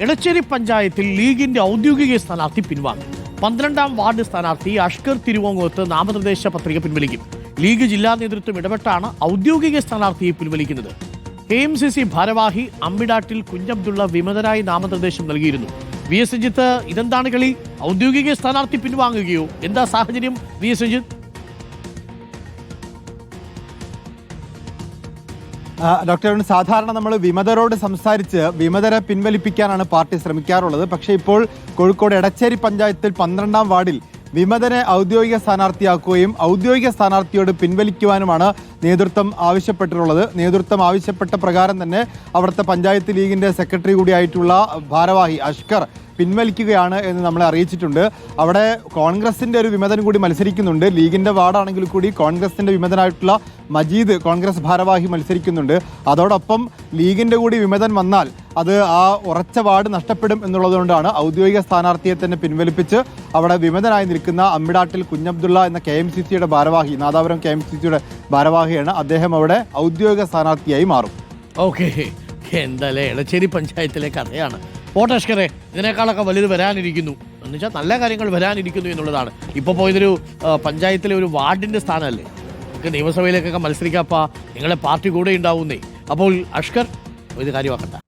എടച്ചേരി പഞ്ചായത്തിൽ ലീഗിന്റെ ഔദ്യോഗിക സ്ഥാനാർത്ഥി പിൻവാങ്ങി. പന്ത്രണ്ടാം വാർഡ് സ്ഥാനാർത്ഥി അഷ്കർ തിരുവോങ്ങോത്ത് നാമനിർദ്ദേശ പത്രിക പിൻവലിക്കും. ലീഗ് ജില്ലാ നേതൃത്വം ഇടപെട്ടാണ് ഔദ്യോഗിക സ്ഥാനാർത്ഥിയെ പിൻവലിക്കുന്നത്. കെ എം സി സി ഭാരവാഹി അമ്പിടാട്ടിൽ കുഞ്ഞബ്ദുള്ള വിമതരായി നാമനിർദ്ദേശം നൽകിയിരുന്നു. വി എസ് രഞ്ജിത്ത് ഇതെന്താണ് കളി? ഔദ്യോഗിക സ്ഥാനാർത്ഥി പിൻവാങ്ങുകയോ? എന്താ സാഹചര്യം? V S Ranjith? ഡോക്ടർ സാധാരണ നമ്മൾ വിമതരോട് സംസാരിച്ച് വിമതരെ പിൻവലിപ്പിക്കാനാണ് പാർട്ടി ശ്രമിക്കാറുള്ളത്. പക്ഷേ ഇപ്പോൾ കോഴിക്കോട് എടച്ചേരി പഞ്ചായത്തിൽ പന്ത്രണ്ടാം വാർഡിൽ വിമതനെ ഔദ്യോഗിക സ്ഥാനാർത്ഥിയാക്കുകയും ഔദ്യോഗിക സ്ഥാനാർത്ഥിയോട് പിൻവലിക്കുവാനുമാണ് നേതൃത്വം ആവശ്യപ്പെട്ടിട്ടുള്ളത്. നേതൃത്വം ആവശ്യപ്പെട്ട പ്രകാരം തന്നെ അവിടുത്തെ പഞ്ചായത്ത് ലീഗിന്റെ സെക്രട്ടറി കൂടിയായിട്ടുള്ള ഭാരവാഹി അഷ്കർ പിൻവലിക്കുകയാണ് എന്ന് നമ്മളെ അറിയിച്ചിട്ടുണ്ട്. അവിടെ കോൺഗ്രസിന്റെ ഒരു വിമതൻ കൂടി മത്സരിക്കുന്നുണ്ട്. ലീഗിന്റെ വാർഡാണെങ്കിൽ കൂടി കോൺഗ്രസിന്റെ വിമതനായിട്ടുള്ള മജീദ് കോൺഗ്രസ് ഭാരവാഹി മത്സരിക്കുന്നുണ്ട്. അതോടൊപ്പം ലീഗിന്റെ കൂടി വിമതൻ വന്നാൽ അത് ആ ഉറച്ച വാർഡ് നഷ്ടപ്പെടും എന്നുള്ളതുകൊണ്ടാണ് ഔദ്യോഗിക സ്ഥാനാർത്ഥിയെ തന്നെ പിൻവലിപ്പിച്ച് അവിടെ വിമതനായി നിൽക്കുന്ന അമ്മിടാട്ടിൽ കുഞ്ഞബ്ദുള്ള എന്ന കെ എം സി സിയുടെ ഭാരവാഹി നാദാപുരം കെ എം സി സിയുടെ ഭാരവാഹിയാണ്. അദ്ദേഹം അവിടെ ഔദ്യോഗിക സ്ഥാനാർത്ഥിയായി മാറും. ഓക്കെ. എന്തായാലും എളച്ചേരി പഞ്ചായത്തിലെ കഥയാണ്. പോട്ടഷ്കറെ ഇതിനേക്കാളൊക്കെ വലുത് വരാനിരിക്കുന്നു. എന്നുവെച്ചാൽ നല്ല കാര്യങ്ങൾ വരാനിരിക്കുന്നു എന്നുള്ളതാണ്. ഇപ്പോൾ പോയതൊരു പഞ്ചായത്തിലെ ഒരു വാർഡിന്റെ സ്ഥാനമല്ലേ? നമുക്ക് നിയമസഭയിലേക്കൊക്കെ മത്സരിക്കാപ്പാ നിങ്ങളെ പാർട്ടി കൂടെ ഉണ്ടാവുന്നേ. അപ്പോൾ അഷ്കർ ഒരു കാര്യമാക്കണ്ട